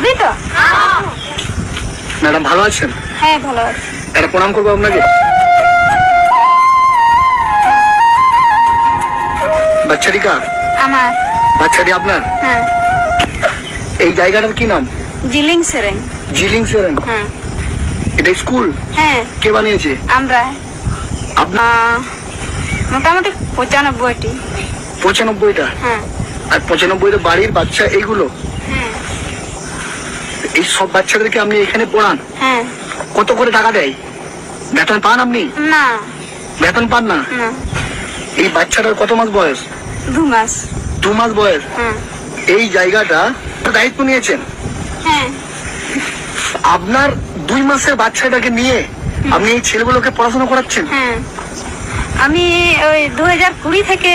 হবে তো? ম্যাডাম ভালো আছেন? হ্যাঁ ভালো আছে। একটা প্রণাম করব আপনাকে? বাচ্চাটি কার? আমার। বাচ্চাটি আপনার? হ্যাঁ। এই জায়গাটার কি নাম? জিলিং সেরেং। জিলিং সেরেন হ্যাঁ। এটা স্কুল? হ্যাঁ। কে বানিয়েছে? আমরা। আপনার মোটামুটি পঁচানব্বইটি। পঁচানব্বইটা? হ্যাঁ। আর পঁচানব্বইটা বাড়ির বাচ্চা এইগুলো এই সব বাচ্চাদেরকে আপনি এখানে পড়ান? হ্যাঁ। কত করে টাকা দেয়? বেতন পান আপনি? না। বেতন পান না? এই বাচ্চাটার কত মাস বয়স? দু মাস। দু মাস বয়স? হ্যাঁ। এই জায়গাটা দায়িত্ব নিয়েছেন? হ্যাঁ। আপনার দুই মাসের বাচ্চাটাকে নিয়ে আপনি এই ছেলেগুলোকে পড়াশোনা করাচ্ছেন? আমি ওই দু হাজার কুড়ি থেকে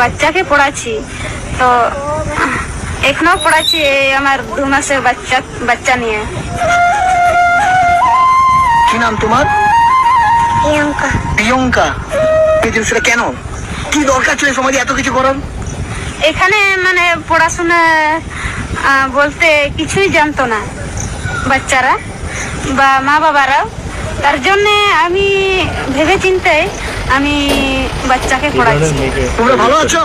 বাচ্চাকে পড়াচ্ছি। তো আহ, এখনও পড়াচ্ছি এই আমার দু মাসের বাচ্চা বাচ্চা নিয়ে। কি নাম তোমার? প্রিয়ঙ্কা। প্রিয়ঙ্কা। এই জিনিসটা কেন? কি দরকার ছিল সমাজে এত কিছু করার? এখানে মানে পড়াশোনা বলতে কিছুই জানতো না বাচ্চারা বা মা বাবারাও। তার জন্যে আমি ভেবে চিন্তে আমি বাচ্চাকে পড়াচ্ছি। তোমরা ভালো আছো?